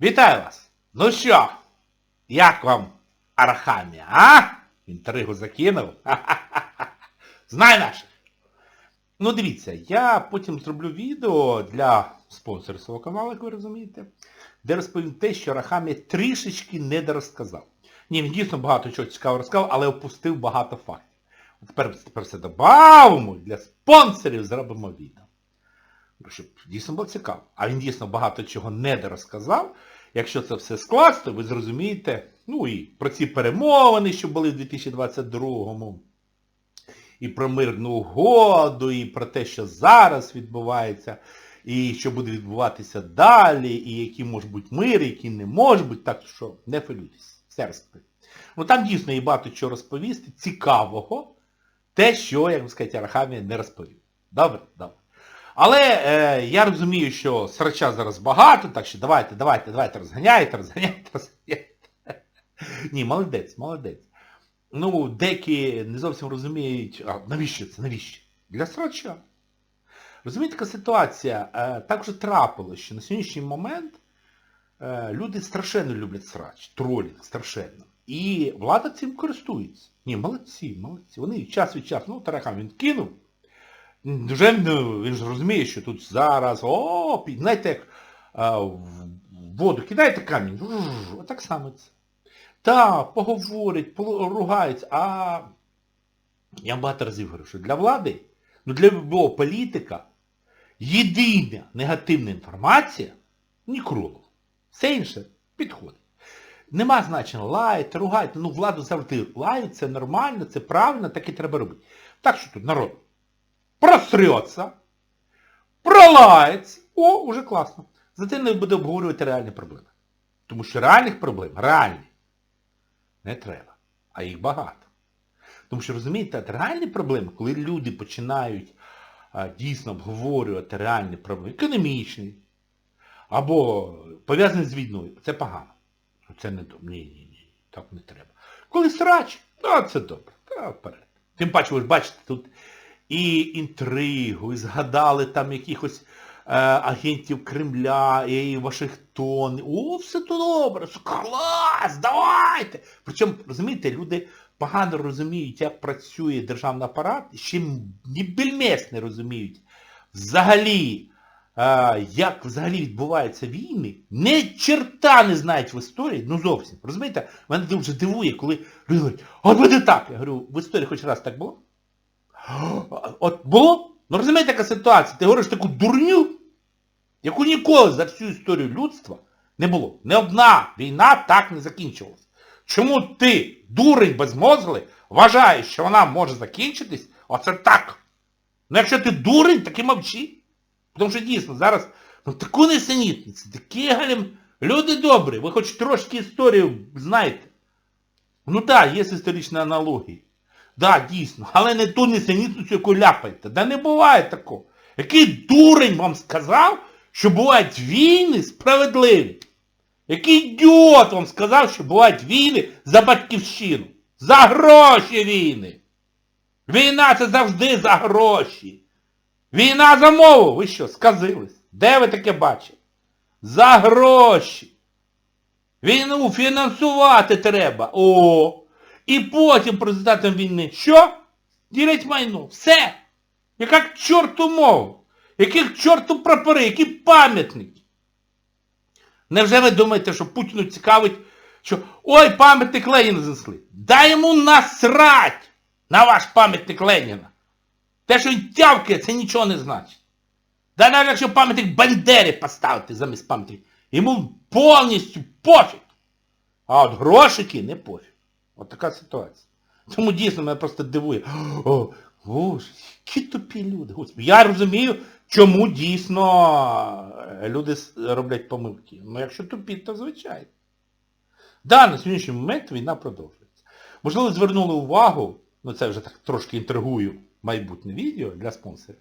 Вітаю вас! Ну що, як вам Арахамія, а? Інтригу закинув? Знай наш. Ну дивіться, я потім зроблю відео для спонсорів свого каналу, як ви розумієте, де розповім те, що Арахамія трішечки недорозказав. Ні, він дійсно багато чого цікавого розказав, але опустив багато фактів. Тепер, тепер все добавимо, для спонсорів зробимо відео. Щоб дійсно було цікаво. А він дійсно багато чого не дорозказав. Якщо це все скласти, ви зрозумієте, ну і про ці перемовини, що були в 2022-му, і про мирну угоду, і про те, що зараз відбувається, і що буде відбуватися далі, і які можуть бути мир, які не можуть бути, так що не хвилюйтесь. Все розповім. Ну там дійсно є багато чого розповісти, цікавого, те, що, як би сказати, Арахамія не розповів. Добре? Добре. Але е, я розумію, що срача зараз багато, так що давайте, давайте, давайте, розганяйте, розганяйте, розганяйте. Ні, молодець, молодець. Ну, деякі не зовсім розуміють, а навіщо це, навіщо? Для срача. Розумієте, така ситуація, е, так вже трапилось, що на сьогоднішній момент е, люди страшенно люблять срач, тролінг, страшенно. І влада цим користується. Ні, молодці, молодці. Вони час від часу, ну, Тарахам він кинув, вже він ж розуміє, що тут зараз, о, знаєте, як в воду кидаєте камінь, отак само це. Так, поговорить, поругається, а я багато разів говорю, що для влади, ну для любого політика, єдина негативна інформація нікролог. Все інше підходить. Нема значення лаяти, ругайте, ну владу завжди лають, це нормально, це правильно, так і треба робити. Так що тут народ просрется, пролається, о, уже класно. Зате не буде обговорювати реальні проблеми. Тому що реальних проблем, реальні, не треба. А їх багато. Тому що, розумієте, реальні проблеми, коли люди починають а, дійсно обговорювати реальні проблеми, економічні, або пов'язані з війною, це погано. Це не добре. Ні, ні, ні. Так не треба. Коли срач, то це добре. Та вперед. Тим паче, ви ж бачите, тут і інтригу, і згадали там якихось е, агентів Кремля, і Вашингтон. О, все то добре, все клас, давайте. Причому, розумієте, люди погано розуміють, як працює державний апарат, і ще ні більмес не розуміють взагалі, е, як взагалі відбуваються війни, не черта не знають в історії, ну зовсім. Розумієте, мене дуже дивує, коли люди говорять, от буде так. Я говорю, в історії хоч раз так було? От було? Ну розумієте, яка ситуація? Ти говориш таку дурню, яку ніколи за всю історію людства не було. Не одна війна так не закінчилась. Чому ти, дурень безмозглий, вважаєш, що вона може закінчитись? Оце так. Ну якщо ти дурень, так і мовчи. Тому що дійсно зараз ну, таку несенітницю, такі галім... Люди добрі, ви хоч трошки історію знаєте. Ну так, є історичні аналогії. Да, дійсно, але не ту несенітницю, яку ляпаєте. Да не буває такого. Який дурень вам сказав, що бувають війни справедливі? Який ідіот вам сказав, що бувають війни за батьківщину? За гроші війни. Війна це завжди за гроші. Війна за мову. Ви що, сказились? Де ви таке бачите? За гроші. Війну фінансувати треба. О! І потім про результатом війни. Що? Ділять майно. Все. Яка к чорту мову? Яких чорту прапори? Які пам'ятники? Невже ви думаєте, що Путіну цікавить, що ой, пам'ятник Леніна знесли. Дай йому насрать на ваш пам'ятник Леніна. Те, що він тявкає, це нічого не значить. Да навіть якщо пам'ятник Бандері поставити замість пам'ятника, йому повністю пофіг. А от грошики не пофіг. От така ситуація. Тому дійсно мене просто дивує. О, Боже, які тупі люди. Господи. Я розумію, чому дійсно е, люди роблять помилки. Ну якщо тупі, то звичайно. Да, на сьогоднішній момент війна продовжується. Можливо, звернули увагу, ну це вже так трошки інтригую майбутнє відео для спонсорів,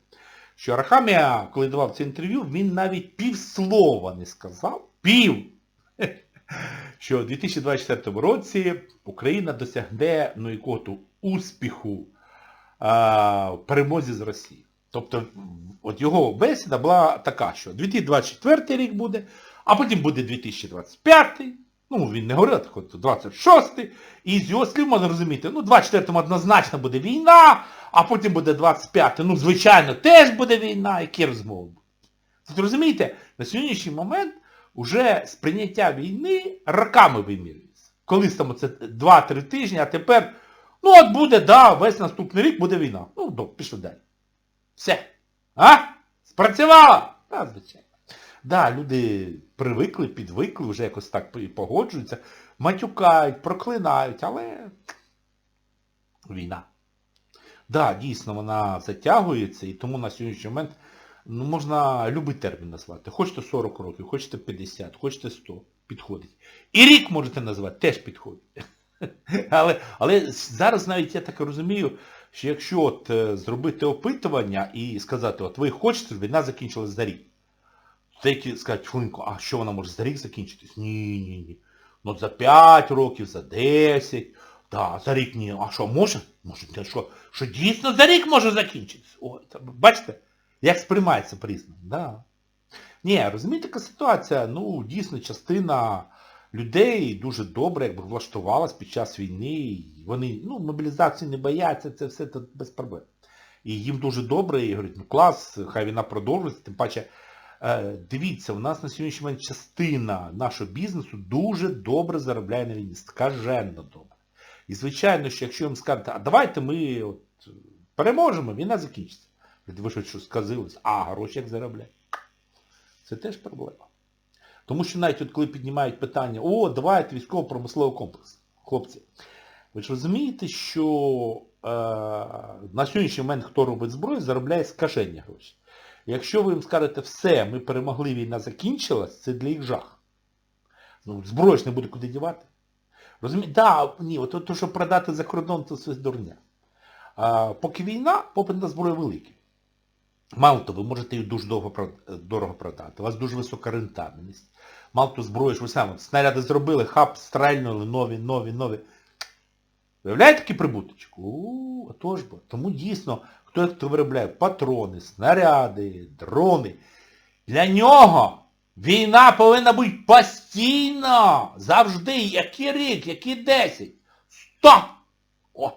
що Арахамія, коли давав це інтерв'ю, він навіть півслова не сказав. Пів! що у 2024 році Україна досягне ну якого-то успіху а, в перемозі з Росією. Тобто, от його бесіда була така, що 2024 рік буде, а потім буде 2025, ну він не говорив, так от 26-й. і з його слів можна розуміти, ну 24-му однозначно буде війна, а потім буде 25-й. ну звичайно теж буде війна, які розмови. Тобто розумієте, на сьогоднішній момент уже сприйняття війни роками вимірюється. Колись там це 2-3 тижні, а тепер, ну от буде, да, весь наступний рік буде війна. Ну, до, пішли далі. Все. А? Спрацювало? Так, звичайно. Да, люди привикли, підвикли, вже якось так погоджуються, матюкають, проклинають, але війна. Да, дійсно, вона затягується, і тому на сьогоднішній момент ну, можна любий термін назвати. Хочете 40 років, хочете 50, хочете 100, підходить. І рік можете назвати, теж підходить. Але, але зараз навіть я так розумію, що якщо от е, зробити опитування і сказати, от ви хочете, щоб війна закінчилась за рік. Деякі скажуть, хвилинку, а що вона може за рік закінчитись? Ні, ні, ні. Ну за 5 років, за 10. Да, за рік ні. А що, може? Може, що, що дійсно за рік може закінчитись? Ой, та, бачите, як сприймається по-різному. Да. Ні, розумієте, така ситуація, ну, дійсно, частина людей дуже добре якби влаштувалась під час війни. Вони, ну, мобілізації не бояться, це все тут без проблем. І їм дуже добре, і говорять, ну клас, хай війна продовжується, тим паче, е, дивіться, у нас на сьогоднішній момент частина нашого бізнесу дуже добре заробляє на війні, скаженно добре. І звичайно, що якщо їм скажете, а давайте ми от, переможемо, війна закінчиться. Ви що, сказились, а гроші як заробляють. Це теж проблема. Тому що навіть от коли піднімають питання, о, давайте військово-промисловий комплекс. Хлопці, ви ж розумієте, що е, на сьогоднішній момент хто робить зброю, заробляє скаження гроші. Якщо ви їм скажете, все, ми перемогли, війна закінчилась, це для їх жах. Ну, зброю ж не буде куди дівати. Розумієте? Да, ні, от то, що продати за кордон, це все дурня. А, поки війна, попит на зброю великий. Мало того, ви можете її дуже довго, дорого продати. У вас дуже висока рентабельність. Мало того, зброю ж ви самі, снаряди зробили, хап, стрельнули, нові, нові, нові. Виявляєте такий прибуточок? У, отож бо. Тому дійсно, хто, хто виробляє патрони, снаряди, дрони, для нього війна повинна бути постійно, завжди, який рік, який 10. Стоп! О!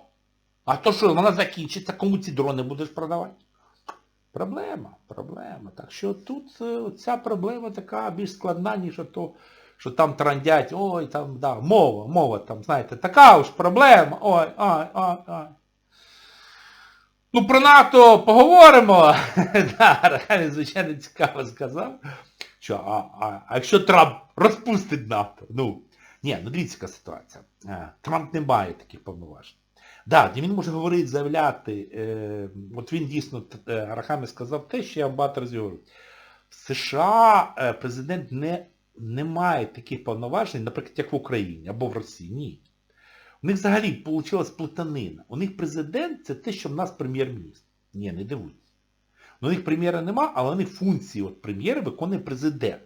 А то що, вона закінчиться, кому ці дрони будеш продавати? Проблема, проблема. Так що тут е, ця проблема така більш складна, ніж то, що там трандять, ой, там, да, мова, мова там, знаєте, така ж проблема, ой, ой, ой, ой. Ну, про НАТО поговоримо. да, звичайно, цікаво сказав. Що, а, а, а якщо Трамп розпустить НАТО? Ну, ні, ну дивіться, ситуація. Е, Трамп не має таких повноважень. Да, він може говорити, заявляти. Е, от він дійсно, е, Арахамі сказав те, що я багато разів говорю. В США е, президент не, не має таких повноважень, наприклад, як в Україні або в Росії. Ні. У них взагалі вийшла плутанина. У них президент це те, що в нас прем'єр-міністр. Ні, не дивуйтесь. У них прем'єра нема, але у них функції от прем'єра виконує президент.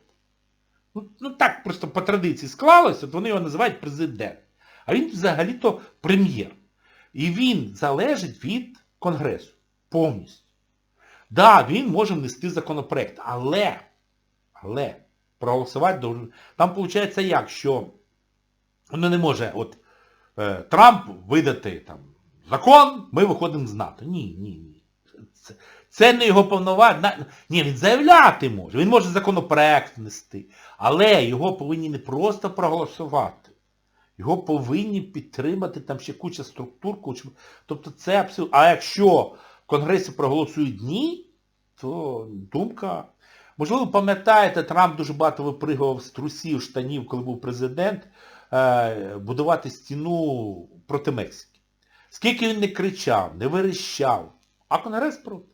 Ну, ну так просто по традиції склалося, от вони його називають президент. А він взагалі-то прем'єр. І він залежить від Конгресу. Повністю. Так, да, він може внести законопроект, але, але, проголосувати должен. Там виходить як, що воно не може, от, е, Трамп видати там, закон, ми виходимо з НАТО. Ні, ні, ні. Це, це не його повноваження. Ні, він заявляти може. Він може законопроект внести. Але його повинні не просто проголосувати. Його повинні підтримати там ще куча структур, куча... Тобто це абсолютно... А якщо в Конгресі проголосують ні, то думка... Можливо, пам'ятаєте, Трамп дуже багато випригував з трусів, штанів, коли був президент, е, будувати стіну проти Мексики. Скільки він не кричав, не верещав, а Конгрес проти.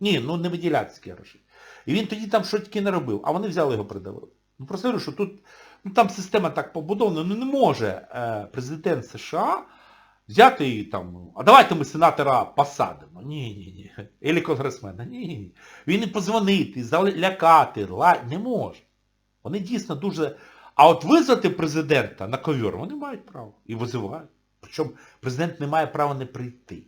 Ні, ну не виділяти гроші. І він тоді там щось таке не робив, а вони взяли його придавили. Ну просто говорю, що тут ну, там система так побудована, ну не може е, президент США взяти і там, а давайте ми сенатора посадимо. Ні, ні, ні. Ілі конгресмена. Ні, ні, ні. Він і позвонити, залякати, не може. Вони дійсно дуже... А от визвати президента на ковер вони мають право. І визивають. Причому президент не має права не прийти.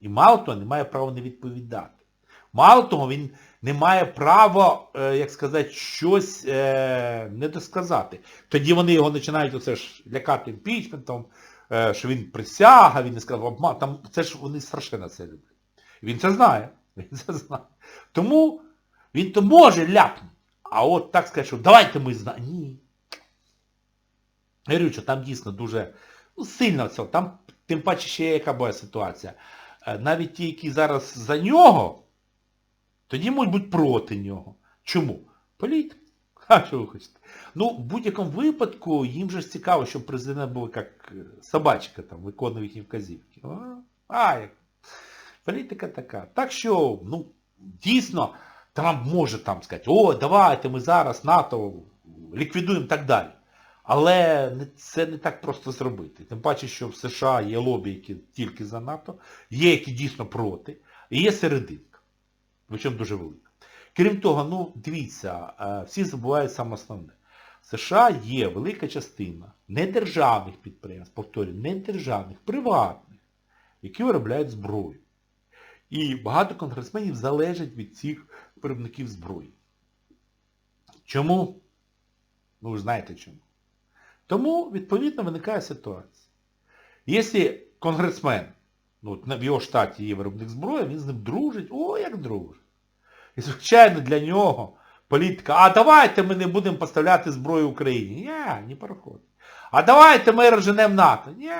І мало того, не має права не відповідати. Мало того, він не має права, е, як сказати, щось е, не. Тоді вони його починають оце ж лякати імпічментом, е, що він присяга, він не сказав обман. Там це ж вони страшенно це люблять. Він це знає. Він це знає. Тому він то може ляпнути. А от так сказати, що давайте ми знаємо. Ні. Я говорю, що там дійсно дуже ну, сильно це. Там тим паче ще яка була ситуація. Навіть ті, які зараз за нього, тоді можуть бути проти нього. Чому? Політика. А що ви хочете? Ну, в будь-якому випадку їм же ж цікаво, щоб президент був як е, собачка, там, виконував їхні вказівки. А, як. Політика така. Так що, ну, дійсно, Трамп може там сказати, о, давайте ми зараз НАТО ліквідуємо так далі. Але це не так просто зробити. Тим паче, що в США є лобі, які тільки за НАТО, є, які дійсно проти, і є серединка. Причому дуже велика. Крім того, ну, дивіться, е, всі забувають саме основне. В США є велика частина недержавних підприємств, повторюю, недержавних, приватних, які виробляють зброю. І багато конгресменів залежать від цих виробників зброї. Чому? Ну, ви знаєте чому. Тому, відповідно, виникає ситуація. Якщо конгресмен, ну, в його штаті є виробник зброї, він з ним дружить, о, як дружить. І, звичайно, для нього політика, а давайте ми не будемо поставляти зброю Україні. Ні, не проходить. А давайте ми розженемо НАТО. Ні.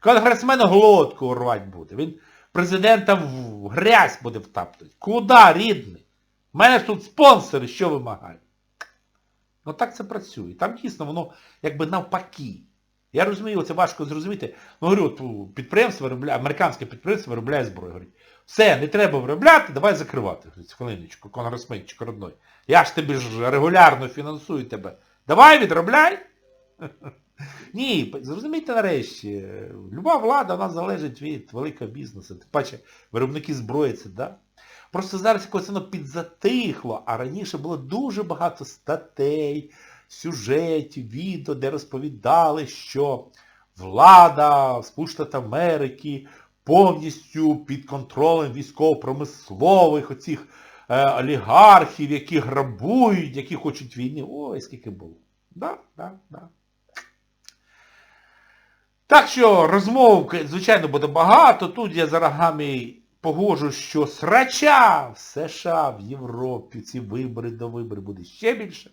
Конгресмен глотку рвати буде. Він президента в грязь буде втаптувати. Куда, рідний? У мене ж тут спонсори, що вимагають? Ну так це працює. Там дійсно воно якби навпаки. Я розумію, це важко зрозуміти. Ну, говорю, от підприємство виробляє, американське підприємство виробляє зброю. Говорить, все, не треба виробляти, давай закривати. Говорить, хвилиночку, конгресменчик родной. Я ж тобі ж регулярно фінансую тебе. Давай відробляй. Ні, зрозумійте нарешті, люба влада, вона залежить від великого бізнесу. Тим паче, виробники зброї це, да? Просто зараз якось воно підзатихло, а раніше було дуже багато статей, сюжетів, відео, де розповідали, що влада Сполучених Америки повністю під контролем військово-промислових оцих е, олігархів, які грабують, які хочуть війни. Ой, скільки було. Да, да, да. Так що розмов, звичайно, буде багато. Тут я за рогами погоджу, що срача в США, в Європі, ці вибори до виборів буде ще більше.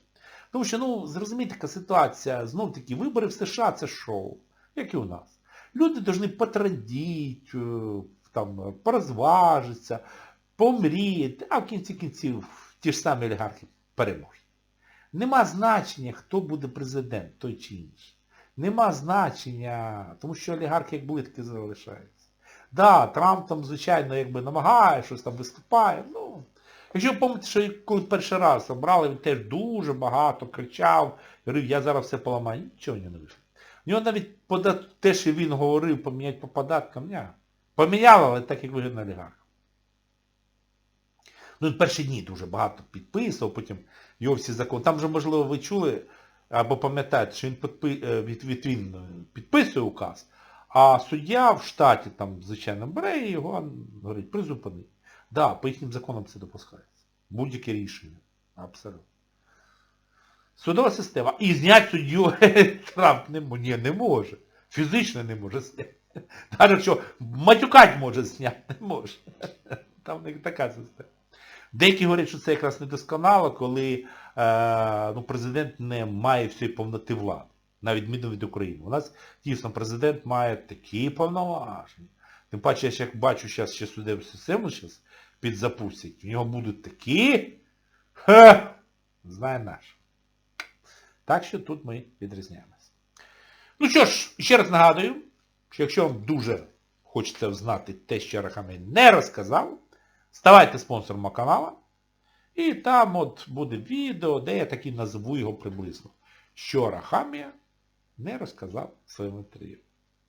Тому що, ну, зрозумійте, така ситуація, знов таки, вибори в США це шоу, як і у нас. Люди повинні потрадіть, е, там, порозважитися, помріяти, а в кінці кінців ті ж самі олігархи переможуть. Нема значення, хто буде президент, той чи інший. Нема значення, тому що олігархи як були, так залишаються. Да, Трамп там, звичайно, якби намагає, щось там виступає. Ну, якщо ви пам'ятаєте, що коли перший раз обрали, він теж дуже багато кричав, говорив, я зараз все поламаю. Нічого не вийшло. У нього навіть пода- те, що він говорив, поміняти по податкам, ні. Поміняли, але так, як вигідно олігарх. Ну, він перші дні дуже багато підписував, потім його всі закони. Там же, можливо, ви чули, або пам'ятаєте, що він, підпи... е, від... від... він е, підписує указ, а суддя в штаті, там, звичайно, бере його, говорить, призупини. Да, по їхнім законам це допускається. Будь-яке рішення. Абсолютно. Судова система. І зняти суддю Трамп не, мо- ні, не може. Фізично не може зняти. Навіть що матюкать може зняти, не може. Там в така система. Деякі говорять, що це якраз недосконало, коли е, ну, президент не має всієї повноти влади, на відміну від України. У нас дійсно президент має такі повноваження. Тим паче, я ж як бачу, зараз ще судову систему зараз підзапустять, в нього будуть такі, ха, знає наш. Так що тут ми відрізняємося. Ну що ж, ще раз нагадую, що якщо вам дуже хочеться знати те, що Рахамей не розказав, ставайте спонсором мого каналу. І там от буде відео, де я таки назву його приблизно. Що Рахамія не розказав в своєму інтерв'ю.